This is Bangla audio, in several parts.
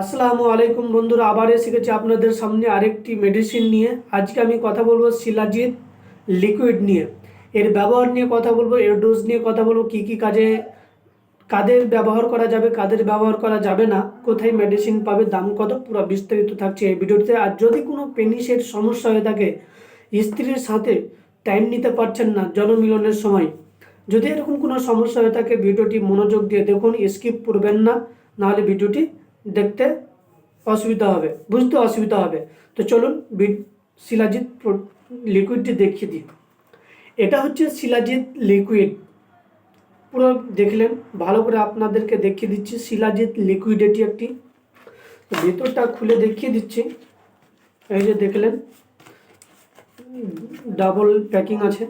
আসসালামু আলাইকুম বন্ধুরা, আবার এসে গেছি আপনাদের সামনে আরেকটি মেডিসিন নিয়ে। আজকে আমি কথা বলব শিলাজিৎ লিকুইড নিয়ে। এর ব্যবহার নিয়ে কথা বলব, এর ডোজ নিয়ে কথা বলব, কী কী কাজে, কাদের ব্যবহার করা যাবে, কাদের ব্যবহার করা যাবে না, কোথায় মেডিসিন পাবে, দাম কত, পুরো বিস্তারিত থাকছে এই ভিডিওতে। আর যদি কোনো পেনিসের সমস্যা হয়ে থাকে, স্ত্রীর সাথে টাইম নিতে পারছেন না জনমিলনের সময়, যদি এরকম কোনো সমস্যা হয়ে থাকে, ভিডিওটি মনোযোগ দিয়ে দেখুন স্কিপ করবেন না, নাহলে ভিডিওটি দেখতে অসুবিধা হবে, বুঝতে অসুবিধা হবে। তো চলুন শিলাজিৎ লিকুইডটি দেখিয়ে দিই। এটা হচ্ছে শিলাজিৎ লিকুইড পুরো দেখলেন, ভালো করে আপনাদেরকে দেখিয়ে দিচ্ছি শিলাজিৎ লিকুইড এটি একটি। ভেতরটা খুলে দেখিয়ে দিচ্ছি। এই যে দেখলেন ডাবল প্যাকিং আছে।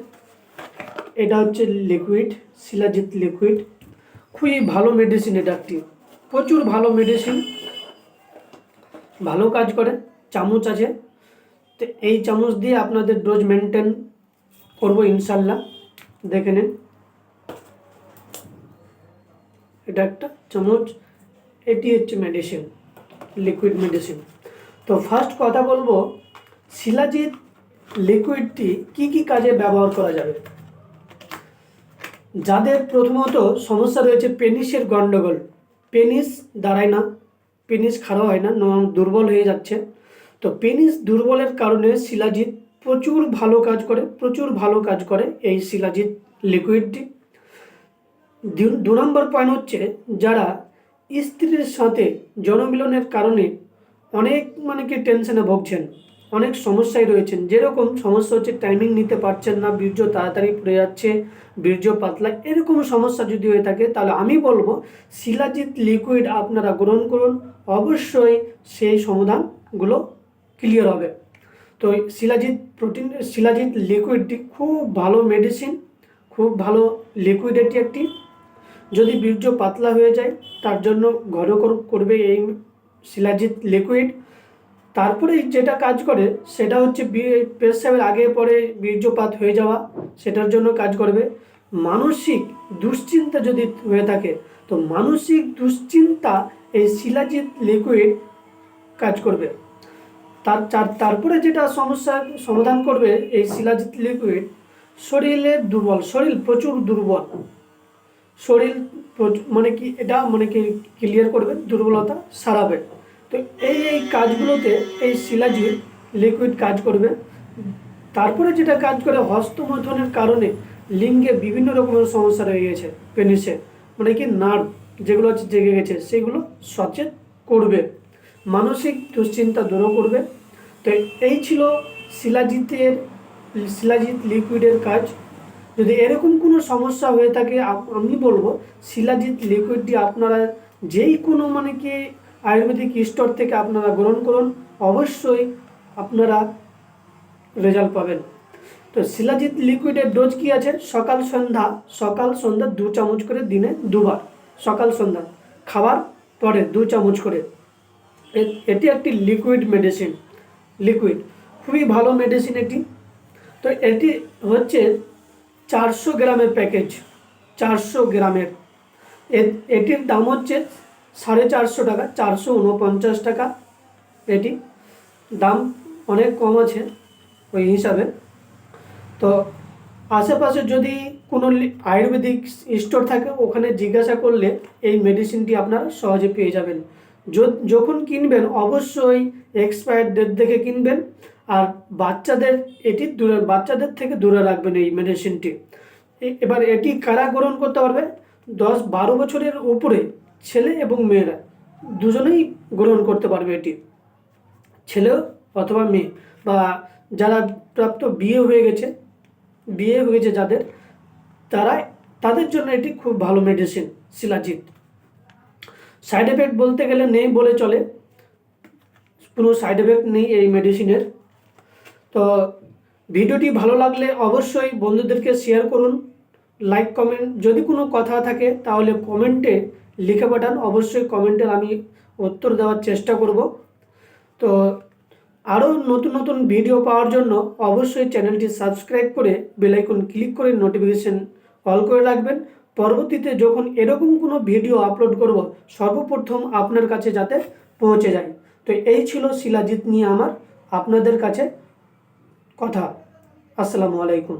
এটা হচ্ছে লিকুইড শিলাজিৎ লিকুইড খুবই ভালো মেডিসিন এটা একটি। প্রচুর ভালো মেডিসিন ভালো কাজ করে, চামচ আছে। তো এই চামচ দিয়ে আপনাদের ডোজ মেনটেন করব ইনশাল্লাহ। দেখে নিন। এটা একটা চামচ, এটি হচ্ছে মেডিসিন লিকুইড মেডিসিন তো ফার্স্ট কথা বলব, শিলাজিৎ লিকুইডটি কি কি কাজে ব্যবহার করা যাবে? যাদের প্রথমত সমস্যা রয়েছে পেনিসের গন্ডগোল পেনিস দাঁড়ায় না, পেনিস খারাপ হয় না দুর্বল হয়ে যাচ্ছে। তো পেনিস দুর্বলের কারণে শিলাজিৎ প্রচুর ভালো কাজ করে, প্রচুর ভালো কাজ করে এই শিলাজিৎ লিকুইডটি। দু নম্বর পয়েন্ট হচ্ছে যারা স্ত্রীর সাথে জনমিলনের কারণে অনেক মানে কি টেনশনে ভুগছেন। অনেক সমস্যায় রয়েছেন। যেরকম সমস্যা হচ্ছে টাইমিং নিতে পারছেন না, বীর্য তাড়াতাড়ি পড়ে যাচ্ছে, বীর্য পাতলা, এরকম সমস্যা যদি হয়ে থাকে, তাহলে আমি বলব শিলাজিৎ লিকুইড আপনারা গ্রহণ করুন। অবশ্যই সেই সমাধানগুলো ক্লিয়ার হবে। তো শিলাজিৎ প্রোটিন শিলাজিৎ লিকুইডটি খুব ভালো মেডিসিন খুব ভালো লিকুইড এটি একটি। যদি বীর্য পাতলা হয়ে যায়, তার জন্য ঘর কর- করবে এই শিলাজিৎ লিকুইড তারপরে যেটা কাজ করে, সেটা হচ্ছে পেশাবের আগে পরে বীর্যপাত হয়ে যাওয়া, সেটার জন্য কাজ করবে। মানসিক দুশ্চিন্তা যদি হয়ে থাকে, তো মানসিক দুশ্চিন্তা এই শিলাজিৎ লিকুইড কাজ করবে। তার তারপরে যেটা সমস্যার সমাধান করবে এই শিলাজিৎ লিকুইড, শরীরে দুর্বল, শরীর প্রচুর দুর্বল। শরীর মানে কি, এটা মানে কি ক্লিয়ার করবে, দুর্বলতা সারাবে। তো এই এই কাজগুলোতে এই শিলাজিৎ লিকুইড কাজ করবে। তারপরে যেটা কাজ করে, হস্তমৈথনের কারণে লিঙ্গে বিভিন্ন রকমের সমস্যা রয়ে গেছে পেনিসে মানে কি নার্ভ যেগুলো জেগে গেছে, সেগুলো সচেত করবে। মানসিক দুশ্চিন্তা দূর করবে। তো এই ছিল শিলাজিতের শিলাজিৎ লিকুইডের কাজ। যদি এরকম কোনো সমস্যা হয়ে থাকে আমি বলব শিলাজিৎ লিকুইডটি আপনারা যেই কোনো মানে কি আয়ুর্বেদিক স্টোর থেকে আপনারা গ্রহণ করুন। অবশ্যই আপনারা রেজাল্ট পাবেন। তো শিলাজিৎ লিকুইডের ডোজ কি আছে? সকাল, সন্ধ্যা সকাল, সন্ধ্যা দু চামচ করে, দিনে দুবার। সকাল, সন্ধ্যা, খাবার পরে দু চামচ করে। এটি একটি লিকুইড মেডিসিন, লিকুইড। খুবই ভালো মেডিসিন এটি। তো এটি হচ্ছে চারশো গ্রামের প্যাকেজ, চারশো গ্রামের। এটির দাম হচ্ছে সাড়ে চারশো টাকা, চারশো উনপঞ্চাশ টাকা এটি দাম অনেক কম আছে ওই হিসাবে। তো আশেপাশে যদি কোনো আয়ুর্বেদিক স্টোর থাকে, ওখানে জিজ্ঞাসা করলে এই মেডিসিনটি আপনারা সহজে পেয়ে যাবেন। যখন কিনবেন, অবশ্যই এক্সপায়ার ডেট দেখে কিনবেন। আর বাচ্চাদের, এটি দূরে, বাচ্চাদের থেকে দূরে রাখবেন এই মেডিসিনটি। এবার এটি কারা গ্রহণ করতে পারবে? দশ বারো বছরের উপরে ছেলে এবং মেয়েরা দুজনেই গ্রহণ করতে পারবে এটি। ছেলে অথবা মেয়ে বা যারা প্রাপ্ত বিয়ে হয়ে গেছে, বিয়ে হয়েছে যাদের, তারা, তাদের জন্য এটি খুব ভালো মেডিসিন শিলাজিৎ সাইড এফেক্ট বলতে গেলে নেই বলে চলে। কোনো সাইড এফেক্ট নেই এই মেডিসিনের তো ভিডিওটি ভালো লাগলে অবশ্যই বন্ধুদেরকে শেয়ার করুন লাইক কমেন্ট যদি কোনো কথা থাকে তাহলে কমেন্টে লিখে পাঠান। অবশ্যই কমেন্টের আমি উত্তর দেওয়ার চেষ্টা করব। তো আরও নতুন নতুন ভিডিও পাওয়ার জন্য অবশ্যই চ্যানেলটি সাবস্ক্রাইব করে বেলাইকন ক্লিক করে নোটিফিকেশন অল করে রাখবেন। পরবর্তীতে যখন এরকম কোনো ভিডিও আপলোড করব, সর্বপ্রথম আপনার কাছে যাতে পৌঁছে যায়। তো এই ছিল শিলাজিৎ নিয়ে আমার আপনাদের কাছে কথা। আসসালামু আলাইকুম।